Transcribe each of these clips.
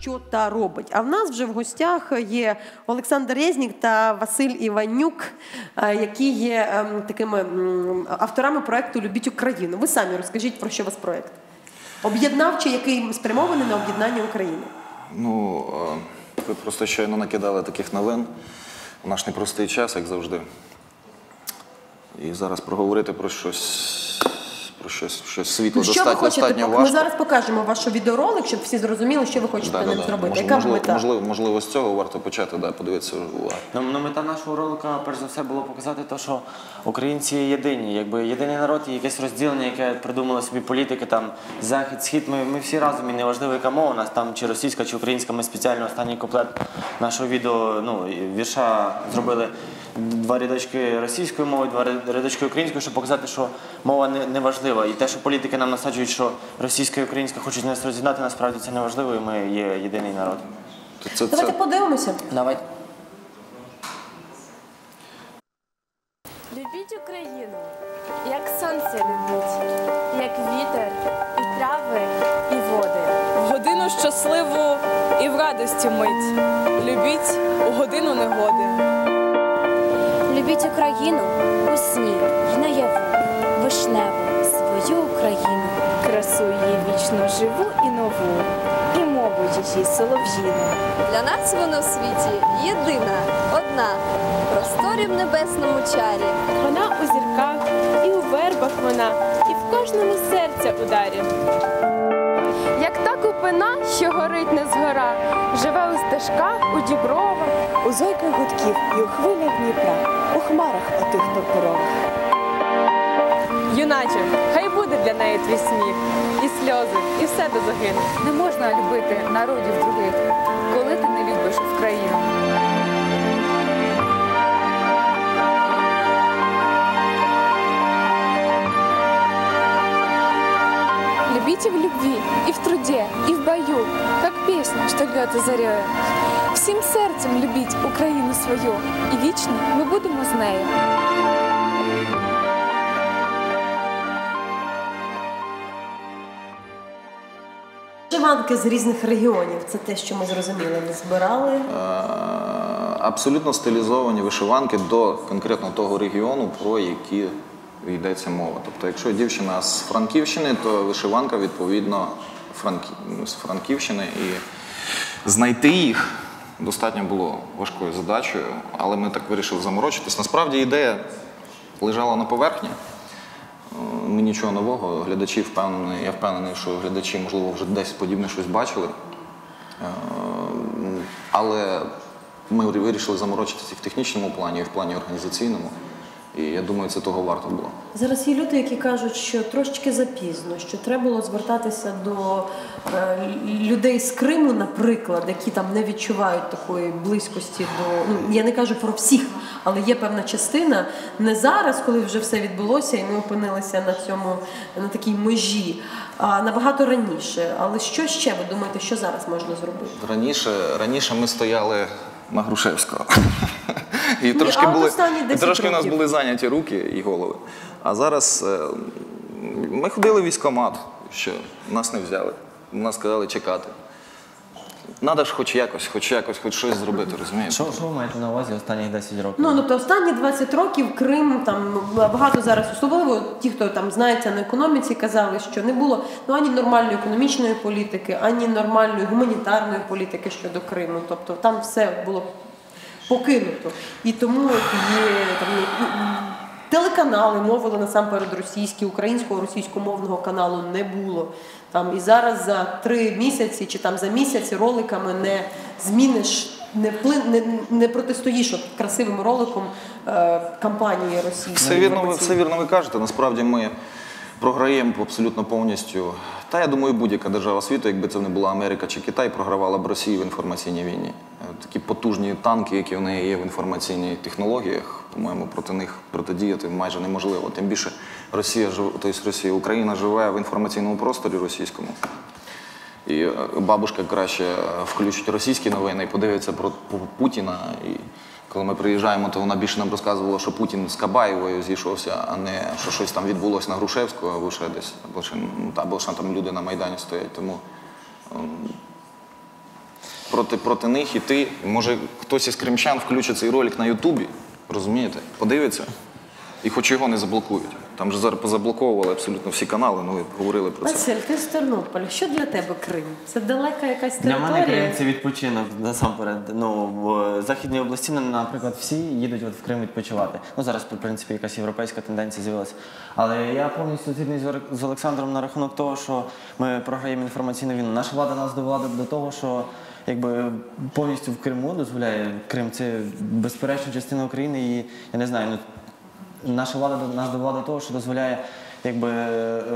що та робить. А в нас вже в гостях є Олександр Резнік та Василь Іванюк, е, які є ем, такими авторами проекту Любіть Україну. Ви самі розкажіть про що вас проект? Об'єднавчий, який спрямований на об'єднання України. Ну, е, ви просто щойно накидали таких новин у наш непростий час, як завжди. І зараз проговорити про щось, про щось, щось світло Ну, що ви хочете? достатньо пок- Ми зараз покажемо ваш відеоролик, щоб всі зрозуміли, що ви хочете ним зробити. Мож- Яка можливо, мета? можливо, можливо, з цього варто почати, да, подивитися. увагу. Ну, ну, мета нашого ролика, перш за все, було показати те, що українці єдині, якби єдиний народ і якесь розділення, яке придумали собі політики, там захід, схід. Ми, ми всі разом і неважливо, яка мова у нас там чи російська, чи українська. Ми спеціально останній куплет нашого відео, ну і вірша зробили два рядочки російською мовою, два рядочки українською, щоб показати, що мова не, не важлива. І те, що політики нам насаджують, що російська і українська хочуть нас роз'єднати, насправді це не важливо, і ми є єдиний народ. Це, це, Давайте це, подивимося. Давайте. Любіть Україну, як сонце любіть, як вітер, і трави, і води. В годину щасливу і в радості мить. Любіть у годину негоди. Любіть Україну у сні й наяву, вишневу свою Україну. Красу її вічно живу і нову, і мову її солов'їну. Для нас вона в світі єдина, одна, в просторі в небесному чарі. Вона у зірках, і у вербах вона, і в кожному серця ударі. Як та купина, що горить не згора, живе у стежках, у дібровах, У зойках гудків і у хвилях Дніпра, у хмарах отих топорових. юначе, хай буде для неї твій сміх, і сльози, і в себе загине. Не можна любити народів других, коли ти не любиш Україну. Любите в любви, и в труде, и в бою, как песня, что льет и. Всім серцем любіть Україну свою, і вічно ми будемо з нею. Вишиванки з різних регіонів. Це те, що ми зрозуміли. Ви збирали. Е, абсолютно стилізовані вишиванки до конкретно того регіону, про який йдеться мова. Тобто, якщо дівчина з Франківщини, то вишиванка відповідно ну, з Франківщини. І знайти їх достатньо було важкою задачею, але ми так вирішили заморочитись. Насправді ідея лежала на поверхні. Е, нічого нового. Глядачі впевнений, я впевнений, що глядачі, можливо, вже десь подібне щось бачили. Е, Але ми вирішили заморочитися і в технічному плані, і в плані організаційному. І я думаю, це того варто було. Зараз є люди, які кажуть, що трошечки запізно, що треба було звертатися до е, людей з Криму, наприклад, які там не відчувають такої близькості до ну я не кажу про всіх, але є певна частина. Не зараз, коли вже все відбулося, і ми опинилися на цьому на такій межі, а набагато раніше. Але що ще ви думаєте, що зараз можна зробити? Раніше, раніше ми стояли на Грушевського. І трошки, були, і трошки у нас були зайняті руки і голови. А зараз е, ми ходили в військкомат, що нас не взяли. Нас сказали чекати. Надо ж хоч якось, хоч якось, хоч щось зробити, розумієте? Що, що ви маєте на увазі останні 10 років? Ну тобто останні 20 років Крим там багато зараз, особливо ті, хто там знається на економіці, казали, що не було ну ані нормальної економічної політики, ані нормальної гуманітарної політики щодо Криму. Тобто там все було покинуто. І тому є там телеканали мовили насамперед російські, українського російськомовного каналу не було. Там і зараз за три місяці чи там за місяць роликами не зміниш. Не вплин не, не протистоїш от красивим роликом е, кампанії російської. Все вірно, ви, все вірно ви кажете. Насправді ми програємо абсолютно повністю. Та я думаю, будь-яка держава світу, якби це не була Америка чи Китай, програвала б Росію в інформаційній війні. Е, Такі потужні танки, які в неї є в інформаційних технологіях, по-моєму, проти них протидіяти майже неможливо. Тим більше Росія тобто Росія, Україна живе в інформаційному просторі російському. І е, бабушка краще е, включить російські новини і подивиться про Путіна. І коли ми приїжджаємо, то вона більше нам розказувала, що Путін з Кабаєвою зійшовся, а не що щось там відбулося на Грушевського або ще десь, або ще, або ще там люди на Майдані стоять. Тому ем, проти, проти них іти. Може, хтось із кримчан включить цей ролик на Ютубі, розумієте? Подивиться, і хоч його не заблокують. Там же зараз позаблоковували абсолютно всі канали, ну ви говорили про це. Василь, ти з Тернополя. Що для тебе Крим? Це далека якась Для мене Крим це відпочинок насамперед. Ну в західній області, наприклад, всі їдуть от в Крим відпочивати. Ну зараз, в принципі, якась європейська тенденція з'явилася. Але я повністю згідний з Олександром на рахунок того, що ми програємо інформаційну війну. Наша влада нас довела до того, що якби повністю в Криму дозволяє Крим це безперечно частина України, і я не знаю, ну наша влада до- нас довела до того, що дозволяє якби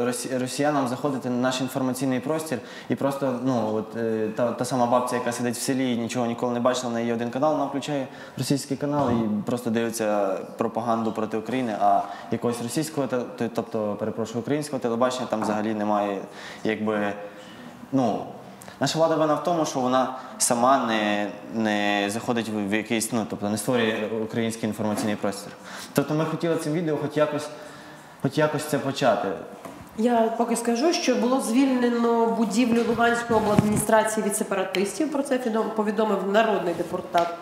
росі- росіянам заходити на наш інформаційний простір і просто ну от е, та, та сама бабця, яка сидить в селі і нічого ніколи не бачила, на її один канал, вона включає російський канал і просто дивиться пропаганду проти України. А якогось російського, тобто перепрошую, українського телебачення там взагалі немає, якби ну. Наша влада вина в тому, що вона сама не, не заходить в якийсь, ну тобто не створює український інформаційний простір. Тобто ми хотіли цим відео хоч якось, хоч якось це почати. Я поки скажу, що було звільнено будівлю Луганської обладміністрації від сепаратистів. Про це повідомив народний депутат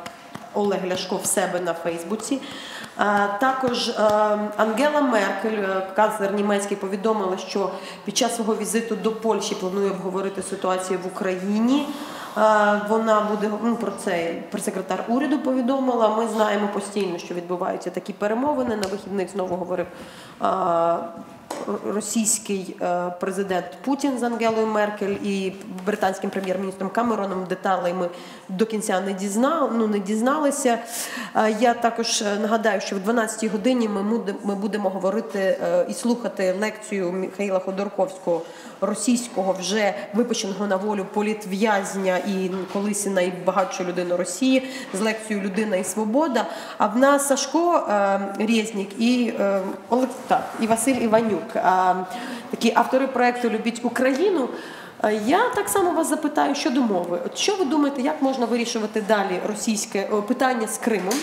Олег Ляшко в себе на Фейсбуці. Також е, Ангела Меркель, е, канцлер німецький, повідомила, що під час свого візиту до Польщі планує обговорити ситуацію в Україні. Е, Вона буде ну, про це прес-секретар уряду повідомила. Ми знаємо постійно, що відбуваються такі перемовини. На вихідних знову говорив російський е, президент Путін з Ангелою Меркель і британським прем'єр-міністром Камероном деталей ми до кінця не дізнали, ну, не дізналися. Е, Я також е, нагадаю, що в 12-й годині ми, будемо говорити і слухати лекцію Михайла Ходорковського, російського вже випущеного на волю політв'язня і колись найбагатшу людину Росії з лекцією Людина і свобода. А в нас Сашко Резнік і так, і Василь Іванюк, такі автори проекту Любіть Україну. Е, Я так само вас запитаю щодо мови. От що ви думаєте, як можна вирішувати далі російське питання з Кримом?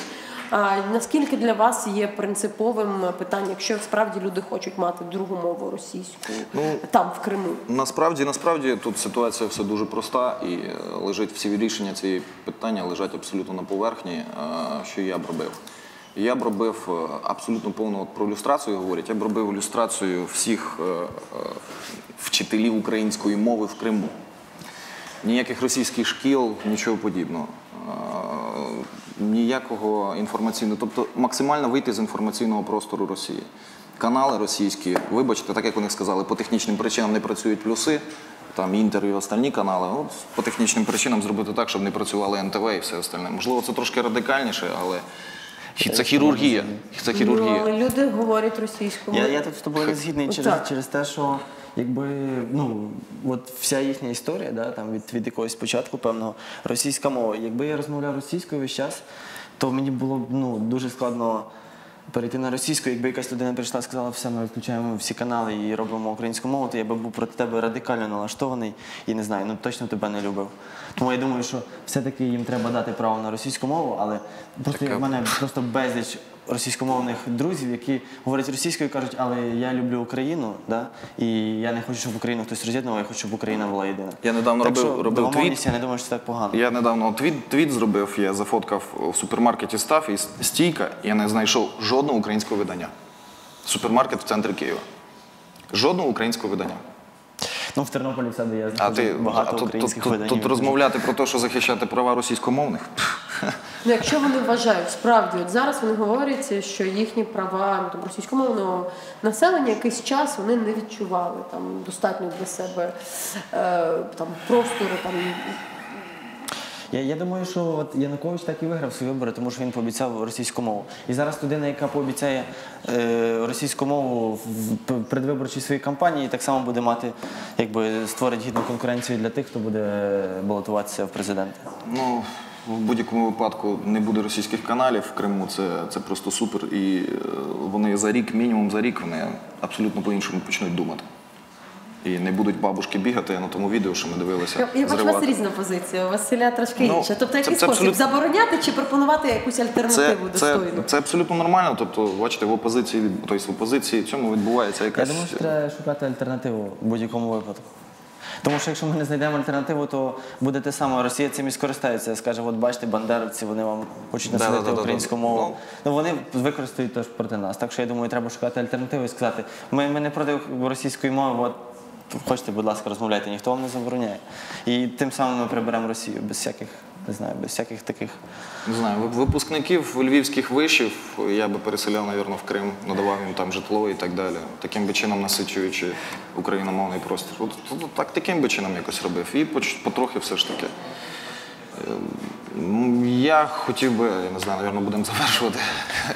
А наскільки для вас є принциповим питання, якщо справді люди хочуть мати другу мову російську Ну, там в Криму? Насправді, насправді тут ситуація все дуже проста і е, лежить всі рішення цієї питання лежать абсолютно на поверхні. Е, Що я б робив? Я б робив е, абсолютно повну от про люстрацію говорять. Я б робив люстрацію всіх е, е, вчителів української мови в Криму. Ніяких російських шкіл, нічого подібного. Ніякого інформаційного, тобто максимально вийти з інформаційного простору Росії. Канали російські, вибачте, так як вони сказали, по технічним причинам не працюють плюси, там інтер і остальні канали. От по технічним причинам зробити так, щоб не працювали НТВ і все остальне. Можливо, це трошки радикальніше, але це хірургія. Це Ну, хірургія. але люди говорять російською. Я, я тут з тобою не згідний через, через те, що якби ну от вся їхня історія, да, там від, від якогось початку певного російська мова. Якби я розмовляв російською весь час, то мені було б ну дуже складно. Перейти на російську, якби якась людина прийшла і сказала, все, ми виключаємо всі канали і робимо українську мову, то я би був проти тебе радикально налаштований і не знаю, ну точно тебе не любив. Тому я думаю, що все-таки їм треба дати право на російську мову, але просто в мене просто безліч російськомовних друзів, які говорять російською і кажуть, але я люблю Україну, да? і я не хочу, щоб Україну хтось роз'єднував, я хочу, щоб Україна була єдина. Я недавно так робив- що, робив твіт. Я не думаю, що це так погано. Я недавно твіт, твіт зробив, я зафоткав в супермаркеті став і стійка, і я не знайшов жодного українського видання. Супермаркет в центрі Києва. Жодного українського видання. Ну, в Тернополі в себе є А ти багато а тут, тут, українських тут, видань. тут розмовляти про те, що захищати права російськомовних. Ну, якщо вони вважають справді, от зараз вони говорять, що їхні права ну, там, російськомовного населення якийсь час вони не відчували там достатньо для себе е, там простору там Я, я думаю, що от Янукович так і виграв свої вибори, тому що він пообіцяв російську мову. І зараз людина, яка пообіцяє е, російську мову в предвиборчій своїй кампанії, так само буде мати, якби створить гідну конкуренцію для тих, хто буде балотуватися в президенти. Ну, в будь-якому випадку не буде російських каналів в Криму, це, це просто супер. І е, вони за рік, мінімум за рік, вони абсолютно по-іншому почнуть думати. І не будуть бабушки бігати на тому відео, що ми дивилися. Я, я бачу у вас різна позиція. У Василя трошки Ну, інша. Тобто, це- який спосіб абсолютно- забороняти чи пропонувати якусь Це, альтернативу це, достойну? це абсолютно нормально. Тобто, бачите, в опозиції, тобто в опозиції цьому відбувається Я якась. думаю, що треба шукати альтернативу в будь-якому випадку. Тому що якщо ми не знайдемо альтернативу, то буде те саме. Росія цим і скористається. Скаже, от бачите, бандеровці, вони вам хочуть насадити українську мову. Ну, Ну вони використають теж проти нас. Так що я думаю, треба шукати альтернативу і сказати, ми, ми не проти російської мови, от хочете, будь ласка, розмовляйте, ніхто вам не забороняє. І тим самим ми приберемо Росію без всяких, не знаю, без всяких таких. Не знаю, випускників львівських вишів я би переселяв, мабуть, в Крим, надавав їм там житло і так далі. Таким би чином насичуючи україномовний простір. От, от, так таким би чином якось робив. І потрохи все ж таки. Ем, Я хотів би, я не знаю, мабуть, будемо завершувати.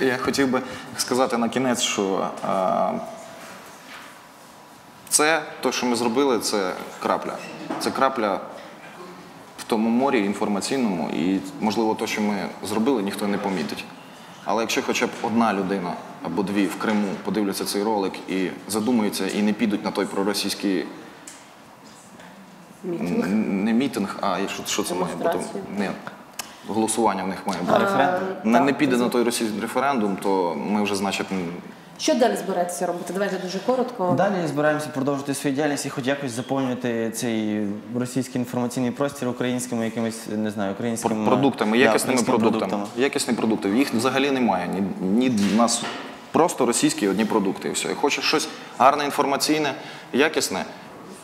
Я хотів би сказати на кінець, що е, це, те, що ми зробили, це крапля. Це крапля тому морі інформаційному, і можливо, те, що ми зробили, ніхто не помітить. Але якщо хоча б одна людина або дві в Криму подивляться цей ролик і задумаються і не підуть на той проросійський н- не мітинг, а що, що це має бути? Ні. Голосування в них має бути. Референдум? Не, не піде на той російський референдум, то ми вже, значить, Що далі збираєтеся робити? Давайте дуже коротко. Далі збираємося продовжити свою діяльність і хоч якось заповнювати цей російський інформаційний простір українськими якимись, не знаю, українськими продуктами, да, якісними продуктами. Якісні продукти. Їх взагалі немає. Ні, ні в нас просто російські одні продукти. І все. І хочеш щось гарне, інформаційне, якісне.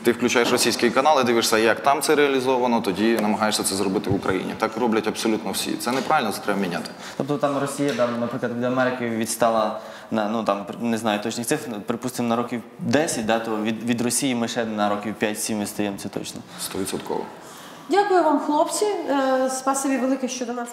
Ти включаєш російський канал і дивишся, як там це реалізовано, тоді намагаєшся це зробити в Україні. Так роблять абсолютно всі. Це неправильно, це треба міняти. Тобто там Росія, там, наприклад, від Америки відстала на ну там не знаю точних цифр, припустимо, на років 10, да, то від, від Росії ми ще на років 5-7 стаємо, це точно. Стовідсотково. Дякую вам, хлопці. Е, Спасибі велике, що до нас.